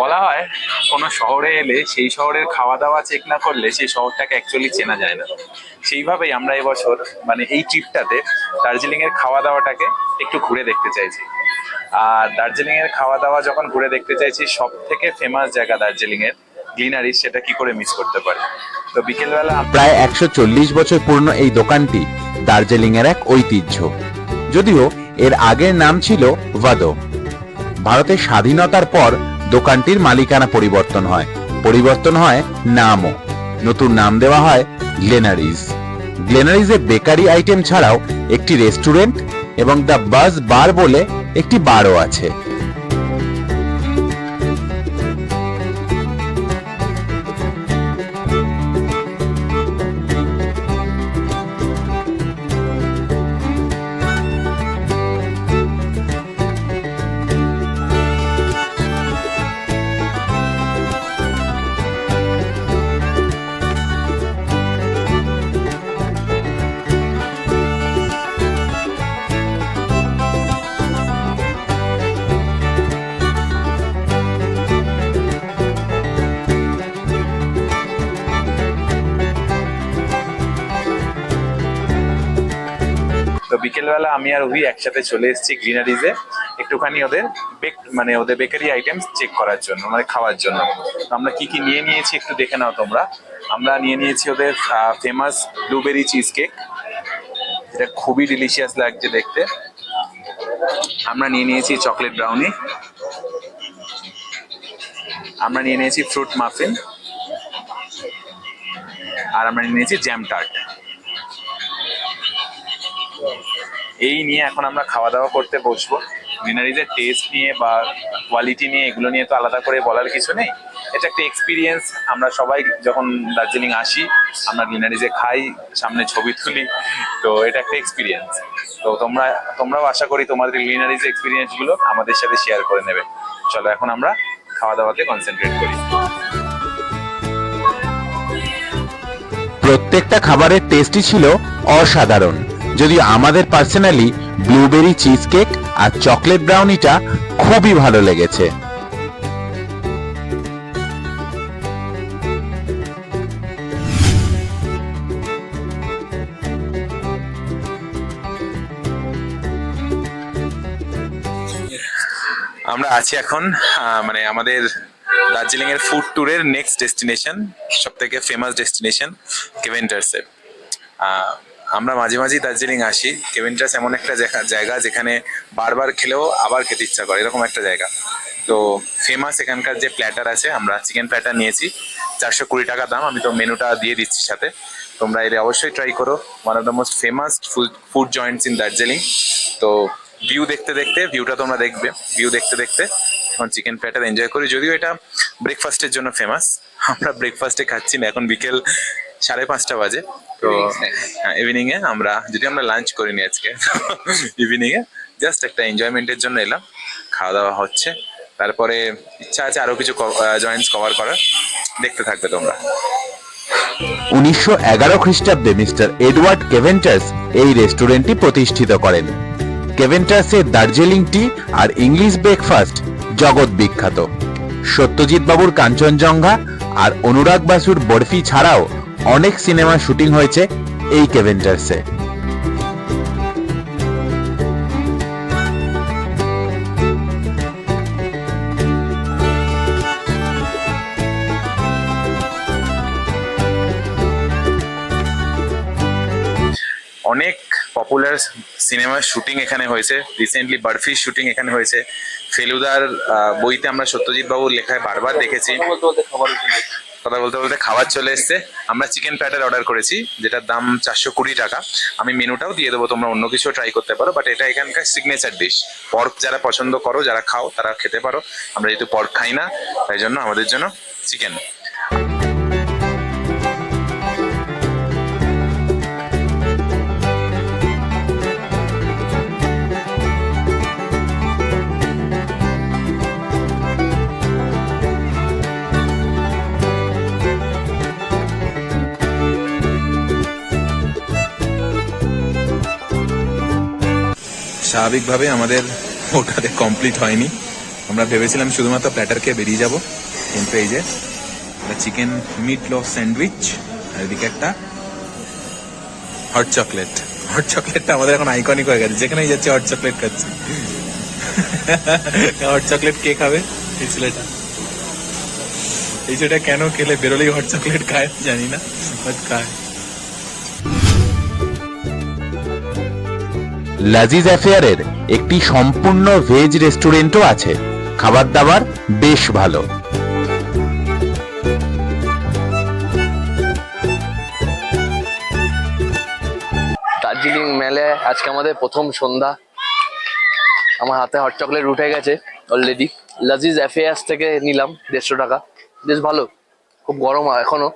বলা হয়, কোনো শহরে এলে সেই শহরের খাওয়া দাওয়া চেক না করলে সেই শহরটাকে অ্যাকচুয়ালি চেনা যায় না। সেইভাবেই আমরা এবছর মানে এই ট্রিপটাতে দার্জিলিংয়ের খাওয়া দাওয়াটাকে একটু ঘুরে দেখতে চাইছি। আর দার্জিলিংয়ের খাওয়া দাওয়া যখন ঘুরে দেখতে চাইছি সব থেকে ফেমাস জায়গা দার্জিলিংয়ের গ্লিনারি সেটা কি করে মিস করতে পারে? তো বিকেলবেলা প্রায় একশো চল্লিশ বছর পুরনো এই দোকানটি দার্জিলিং এর এক ঐতিহ্য। যদিও এর আগের নাম ছিল ভাদো ভারতের স্বাধীনতার পর দোকানটির মালিকানা পরিবর্তন হয়। পরিবর্তন হয় নামও। নতুন নাম দেওয়া হয় গ্লেনারিজ। গ্লেনারিজে বেকারি আইটেম ছাড়াও একটি রেস্টুরেন্ট এবং দ্য বাজ বার বলে একটি বারও আছে। বিকেলবেলা আমি আর ওই একসাথে চলে এসেছি গ্লিনারিজে একটুখানি ওদের বেক মানে ওদের বেকারি আইটেমস চেক করার জন্য মানে খাওয়ার জন্য। তো আমরা কি কি নিয়ে নিয়েছি একটু দেখে নাও তোমরা। আমরা নিয়ে নিয়েছি ওদের ফেমাস ব্লুবেরি চিজ কেক এটা খুবই ডিলিশিয়াস লাগছে দেখতে। আমরা নিয়ে নিয়েছি চকলেট ব্রাউনি আমরা নিয়ে নিয়েছি ফ্রুট মাফিন আর আমরা নিয়ে নিয়েছি জ্যাম টার্ট এই নিয়ে এখন আমরা খাওয়া দাওয়া করতে বসবো। গ্রিনারিজের টেস্ট নিয়ে বা কোয়ালিটি নিয়ে এগুলো নিয়ে তো আলাদা করে বলার কিছু নেই। এটা একটা এক্সপিরিয়েন্স আমরা সবাই যখন দার্জিলিং আসি, আমরা গ্রিনারিজে খাই, সামনে ছবি তুলি। তো এটা একটা এক্সপিরিয়েন্স তো তোমরা, তোমরাও আশা করি তোমাদের গ্রিনারিজ এক্সপিরিয়েন্সগুলো আমাদের সাথে শেয়ার করে নেবে। চলো এখন আমরা খাওয়া দাওয়াতে কনসেন্ট্রেট করি। প্রত্যেকটা খাবারের টেস্টই ছিল অসাধারণ। যদিও আমাদের পার্সোনালি ব্লুবেরি চিজ কেক আর চকলেট ব্রাউনিটা খুবই ভালো লেগেছে। আমরা আছি এখন মানে আমাদের দার্জিলিং এর ফুড ট্যুরের নেক্সট ডেস্টিনেশন সব থেকে ফেমাস ডেস্টিনেশন কেভেন্টার্সে আমরা মাঝে মাঝেই দার্জিলিং আসি। কেভেন্টার্স এমন একটা জায়গা- যেখানে বারবার খেলেও আবার খেতে ইচ্ছা করে, এরকম একটা জায়গা। তো ফেমাস এখানকার যে প্ল্যাটার আছে, আমরা চিকেন প্ল্যাটার নিয়েছি। চারশো কুড়ি টাকা দাম, আমি তো মেনুটা দিয়ে দিচ্ছি সাথে। তোমরা এলে অবশ্যই ট্রাই করো। One of the most famous food joints in Darjeeling তো ভিউ দেখতে দেখতে ভিউটা তোমরা দেখবে। ভিউ দেখতে দেখতে, এখন চিকেন প্ল্যাটার এনজয় করি। যদিও এটা ব্রেকফাস্টের জন্য ফেমাস আমরা ব্রেকফাস্টে খাচ্ছি না, এখন বিকেল সাড়ে পাঁচটা বাজে। তো ইভিনিং এ আমরা যদি আমরা লাঞ্চ করিনি আজকে ইভিনিং এ জাস্ট একটা এনজয়মেন্টের জন্য এলাম। খাওয়া দাওয়া হচ্ছে। তারপরে ইচ্ছা আছে আরও কিছু জয়েন্টস কভার করার। দেখতে থাকবে তোমরা। উনিশশো এগারো খ্রিস্টাব্দে মিস্টার এডওয়ার্ড কেভেন্টার্স এই রেস্টুরেন্টটি প্রতিষ্ঠিত করেন। কেভেন্টার্সের দার্জিলিং টি আর ইংলিশ ব্রেকফাস্ট জগৎ বিখ্যাত। সত্যজিৎ বাবুর কাঞ্চনজঙ্ঘা আর অনুরাগ বাসুর বরফি ছাড়াও অনেক সিনেমার শুটিং হয়েছে এই কেভেন্টার্সে অনেক পপুলার সিনেমার শুটিং এখানে হয়েছে। রিসেন্টলি বার্ফির শুটিং এখানে হয়েছে। ফেলুদার বইতে আমরা সত্যজিৎ বাবুর লেখায় বারবার দেখেছি। কথা বলতে বলতে খাবার চলে এসছে। আমরা চিকেন প্যাটার অর্ডার করেছি, যেটার দাম চারশো কুড়ি টাকা। আমি মেনুটাও দিয়ে দেবো, তোমরা অন্য কিছু ট্রাই করতে পারো বাট এটা এখানকার সিগনেচার ডিশ পর্ক যারা পছন্দ করো, যারা খাও, তারা খেতে পারো। আমরা যেহেতু পর্ক খাই না, তাই জন্য আমাদের জন্য চিকেন স্বাভাবিকভাবে আমাদের ওটাতে কমপ্লিট হয়নি। আমরা ভেবেছিলাম শুধুমাত্র প্ল্যাটার খেয়ে বেরিয়ে যাব। কিন্তু এই যে চিকেন মিট লোভ স্যান্ডউইচ আর এদিকে একটা হট চকলেট হট চকলেটটা আমাদের এখন আইকনিক হয়ে গেছে। যেখানেই যাচ্ছে হট চকলেট খাচ্ছি। হট চকলেট কে খাবে? এই ছেলেটা। এই ছেলেটা কেন খেলে? বেরোলেই হট চকলেট খায়? জানি না বাট খায়। লাজিজ অ্যাফেয়ারের একটি সম্পূর্ণ ভেজ রেস্টুরেন্টও আছে। খাবার দাবার বেশ ভালো। দার্জিলিং মেলে, আজকে আমাদের প্রথম সন্ধ্যা। আমার হাতে হট চকলেট উঠে গেছে অলরেডি লাজিজ অ্যাফেয়ার্স থেকে নিলাম দেড়শো টাকা। বেশ ভালো, খুব গরম এখনও।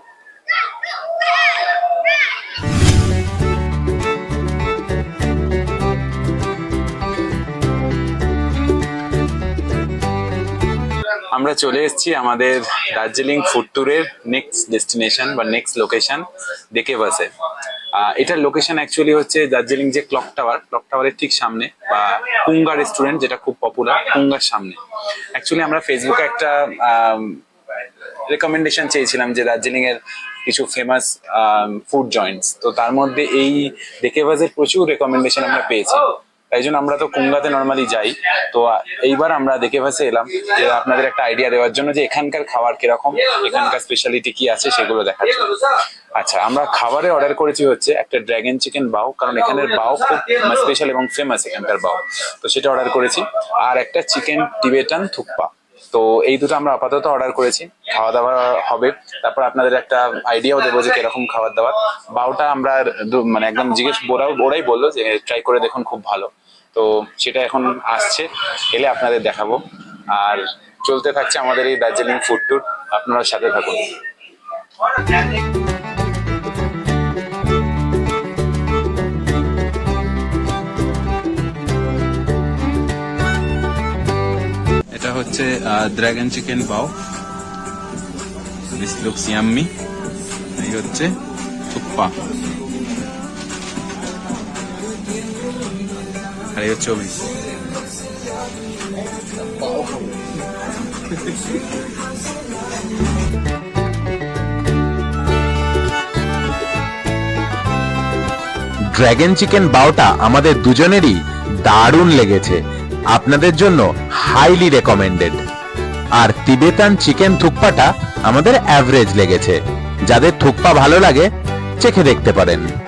আমরা চলে এসেছি আমাদের দার্জিলিং ফুড ট্যুরের নেক্সট ডেস্টিনেশন বা নেক্সট লোকেশন দেখে বাসে এটার লোকেশন অ্যাকচুয়ালি হচ্ছে দার্জিলিং যে ক্লক টাওয়ার ক্লক টাওয়ারের ঠিক সামনে, বা কুঙ্গা রেস্টুরেন্ট যেটা খুব পপুলার কুঙ্গার সামনে। অ্যাকচুয়ালি আমরা ফেসবুকে একটা রেকমেন্ডেশন চেয়েছিলাম যে দার্জিলিং এর কিছু ফেমাস ফুড জয়েন্টস তো তার মধ্যে এই ডেকেবাজের প্রচুর রেকমেন্ডেশন আমরা পেয়েছি। তাই জন্য আমরা তো কুঙ্গাতে নর্মালি যাই। তো এইবার আমরা দেখে ভাসে এলাম যে আপনাদের একটা আইডিয়া দেওয়ার জন্য যে এখানকার খাবার কীরকম, এখানকার স্পেশালিটি কি আছে সেগুলো দেখার জন্য। আচ্ছা আমরা খাবারে অর্ডার করেছি হচ্ছে একটা ড্রাগন চিকেন বাউ কারণ এখানের বাউ খুব স্পেশাল এবং ফেমাস এখানকার বাউ তো সেটা অর্ডার করেছি। আর একটা চিকেন টিবেটান থুকপা তো এই দুটো আমরা আপাতত অর্ডার করেছি। খাওয়া দাওয়া হবে। তারপর আপনাদের একটা আইডিয়াও দেবো যে কীরকম খাবার দাবার বাউটা আমরা মানে একদম জিজ্ঞেস, ওরাও, ওরাই বলল যে ট্রাই করে দেখুন, খুব ভালো। তো সেটা এখন আসছে, এলে আপনাদের দেখাবো। আর চলতে থাকছে আমাদের এই দার্জিলিং ফুড ট্যুর আপনারা সাথে থাকুন। এটা হচ্ছে ড্রাগন চিকেন পাও। দিস লুকস ইয়াম্মি এই হচ্ছে থুপ্পা। আর এই হচ্ছে অভি চিকেন বাওটা আমাদের দুজনেরই দারুণ লেগেছে। আপনাদের জন্য হাইলি রেকমেন্ডেড আর তিবেতান চিকেন থুকপাটা আমাদের অ্যাভারেজ লেগেছে। যাদের থুকপা ভালো লাগে, চেখে দেখতে পারেন।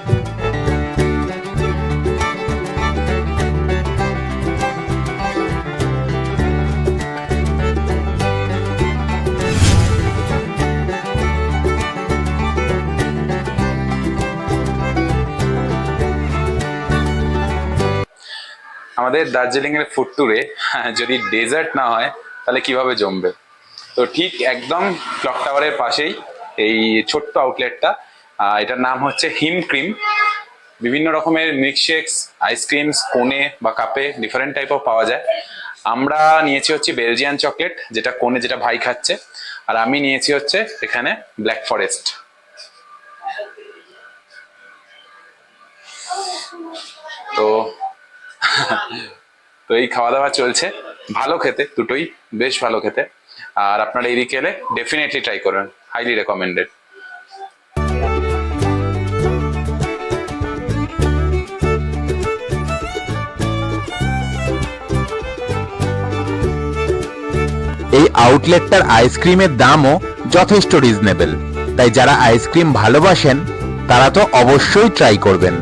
আমাদের দার্জিলিং এর ফুড ট্যুরে যদি ডেজার্ট না হয়, তাহলে কীভাবে জমবে? তো ঠিক একদম ক্লক টাওয়ারের পাশেই এই ছোট্ট আউটলেটটা এটার নাম হচ্ছে হিম ক্রিম বিভিন্ন রকমের মিল্কশেকস আইসক্রিমস কোনে বা কাপে ডিফারেন্ট টাইপ অফ পাওয়া যায়। আমরা নিয়েছি হচ্ছে বেলজিয়ান চকলেট যেটা কোনে যেটা ভাই খাচ্ছে, আর আমি নিয়েছি হচ্ছে এখানে ব্ল্যাক ফরেস্ট তো তো এই খাওয়া দাওয়া চলছে। ভালো খেতে, দুটোই বেশ ভালো খেতে। আর আপনারা এদিকে এলে ডেফিনেটলি ট্রাই করবেন হাইলি রেকমেন্ডেড এই আউটলেটটার আইসক্রিমের দামও যথেষ্ট রিজনেবল তাই যারা আইসক্রিম ভালোবাসেন, তারা তো অবশ্যই ট্রাই করবেন।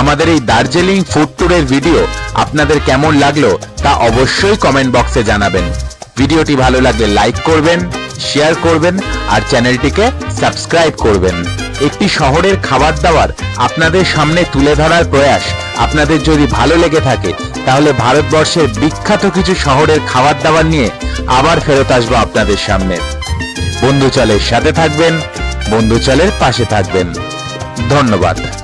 আমাদের এই দার্জিলিং ফুড ট্যুরের ভিডিও আপনাদের কেমন লাগল তা অবশ্যই কমেন্ট বক্সে জানাবেন। ভিডিওটি ভালো লাগলে লাইক করবেন শেয়ার করবেন, আর চ্যানেলটিকে সাবস্ক্রাইব করবেন। একটি শহরের খাবার দাবার আপনাদের সামনে তুলে ধরার প্রয়াস আপনাদের যদি ভালো লেগে থাকে, তাহলে ভারতবর্ষের বিখ্যাত কিছু শহরের খাবার দাবার নিয়ে আবার ফেরত আসব আপনাদের সামনে। বন্ধুচলের সাথে থাকবেন বন্ধুচলের পাশে থাকবেন। ধন্যবাদ।